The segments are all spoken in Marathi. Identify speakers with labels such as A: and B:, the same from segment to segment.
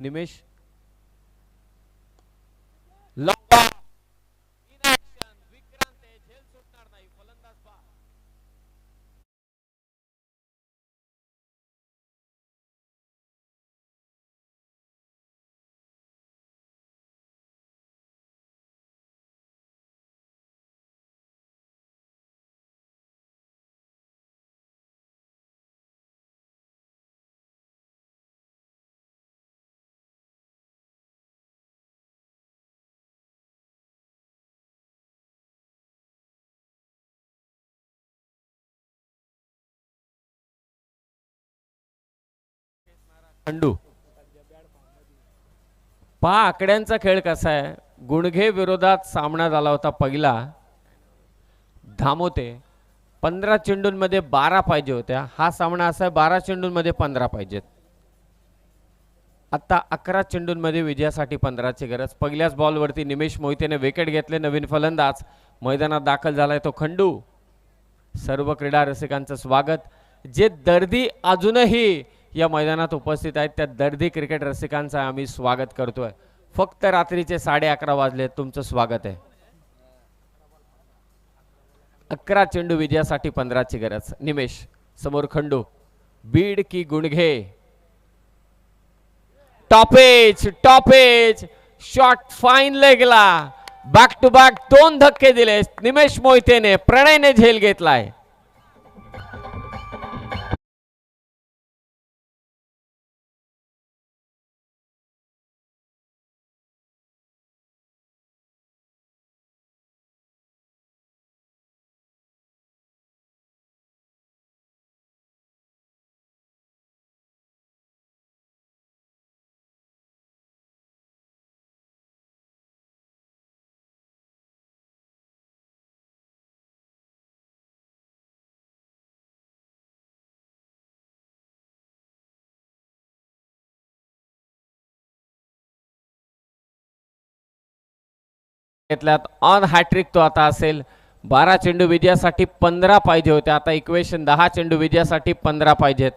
A: निमेश. लॉ खंडू. पहा आकड्यांचा खेळ कसा आहे. गुणघे विरोधात सामना झाला होता पहिला. धामोते पंधरा चेंडूंमध्ये बारा पाहिजे होत्या. हा सामना असा आहे बारा चेंडूंमध्ये पंधरा पाहिजेत. आता अकरा चेंडूंमध्ये विजयासाठी पंधराची गरज. पहिल्याच बॉलवरती निमेश मोहितेने विकेट घेतले नवीन फलंदाज. मैदानात दाखल झालाय तो खंडू. सर्व क्रीडा रसिकांचं स्वागत. जे दर्दी अजूनही या मैदानात उपस्थित आहेत. त्या दर्दी क्रिकेट रसिकांचं आम्ही स्वागत करतोय. फक्त रात्रीचे साडे अकरा वाजले तुमचं स्वागत आहे. अकरा चेंडू विजयासाठी पंधराची गरज. निमेश समोर खंडू. बीड की गुणघे. Top edge top edge short fine लेगला back to back दोन धक्के दिले निमेश मोहितेने प्रणयने झेल घेतलाय. घेतल्यात. ऑन हॅट्रिक तो आता असेल. बारा चेंडू विजयासाठी पंधरा पाहिजे होते. आता इक्वेशन दहा चेंडू विजयासाठी पंधरा पाहिजेत.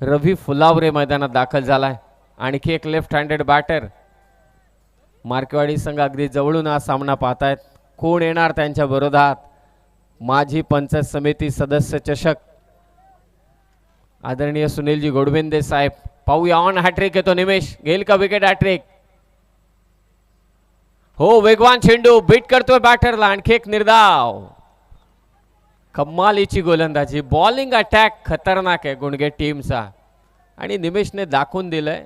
A: रवी फुलावरे मैदानात दाखल झालाय. आणखी एक लेफ्ट हँडेड बॅटर मार्केवाडी संघ अगदी जवळून हा सामना पाहतायत. कोण येणार त्यांच्या विरोधात? माजी पंचायत समिती सदस्य चषक. आदरणीय सुनीलजी गोडविंदे साहेब. पाहूया. ऑन हॅट्रिक येतो निमेश. घेईल का विकेट हॅट्रिक हो वेगवान चेंडू बीट करतोय बॅटरला आणखी एक निर्धाव. कम्मालीची गोलंदाजी. बॉलिंग अटॅक खतरनाक आहे गुणगे टीमचा आणि निमेशने दाखवून दिलंय.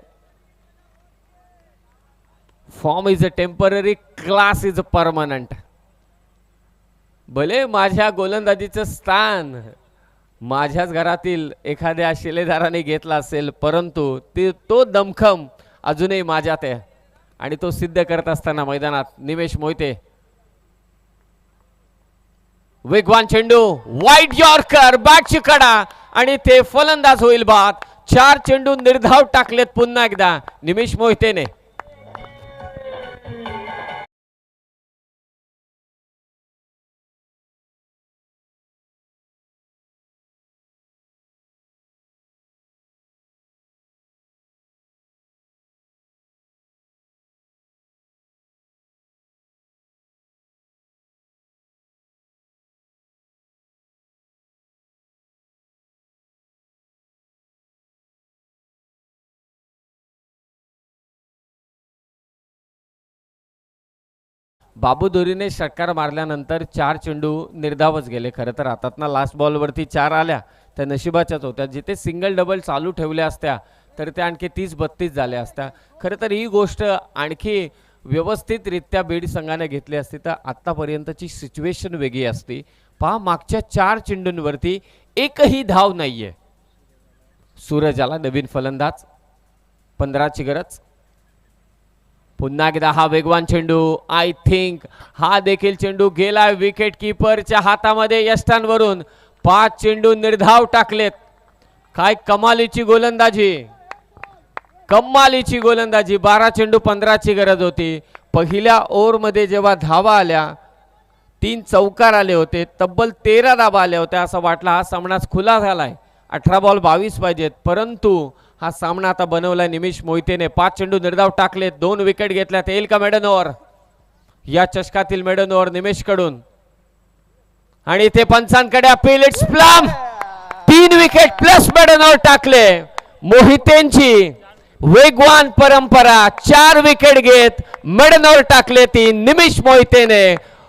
A: Form is a temporary class is a permanent भले माझ्या गोलंदाजीचं स्थान माझ्याच घरातील एखाद्या शिलेदाराने घेतला असेल परंतु ते तो दमखम अजूनही माझ्यात आहे. आणि तो सिद्ध करत असताना मैदानात निमेश मोहिते. वेगवान चेंडू वाईट यॉर्कर बॅटची कडा आणि ते फलंदाज होईल बाद. चार चेंडू निर्धाव टाकलेत पुन्हा एकदा निमेश मोहितेने. बाबुदोरीने षटकार मारल्यानंतर चार चेंडू निर्धावच गेले. खरं तर हातात लास्ट बॉलवरती चार आल्या त्या नशिबाच्याच होत्या. जिथे सिंगल डबल चालू ठेवल्या असत्या तर त्या आणखी तीस बत्तीस झाल्या असत्या. खरं तर ही गोष्ट आणखी व्यवस्थितरित्या बीड संघाने घेतली असती तर आत्तापर्यंतची सिच्युएशन वेगळी असती. पहा मागच्या चार चेंडूंवरती एकही धाव नाही आहे सूरजाला नवीन फलंदाज पंधराची गरज. पुन्हा एकदा हा वेगवान चेंडू आय थिंक हा देखील चेंडू गेला विकेट किपरच्या हातामध्ये यष्टांवरून. पाच चेंडू निर्धाव टाकलेत. काय कमालीची गोलंदाजी. कमालीची गोलंदाजी. बारा चेंडू पंधराची गरज होती. पहिल्या ओव्हरमध्ये जेव्हा धावा आल्या तीन चौकार आले होते. तब्बल तेरा धाबा आल्या होत्या असं वाटलं हा सामनाच खुला झालाय. अठरा बॉल बावीस पाहिजेत. परंतु हा सामना आता बनवलाय निमिष मोहितेने. पाच चेंडू निर्धाव टाकले. दोन विकेट घेतल्यात. येईल का मेडन ओव्हर या चषकातील मेडन ओव्हर निमेशकडून आणि ते पंचांकडे अपील इट्स प्लम तीन विकेट प्लस मेडन ओव्हर टाकले. मोहितेंची वेगवान परंपरा. चार विकेट घेत मेडन ओव्हर टाकले ती निमिष मोहितेने.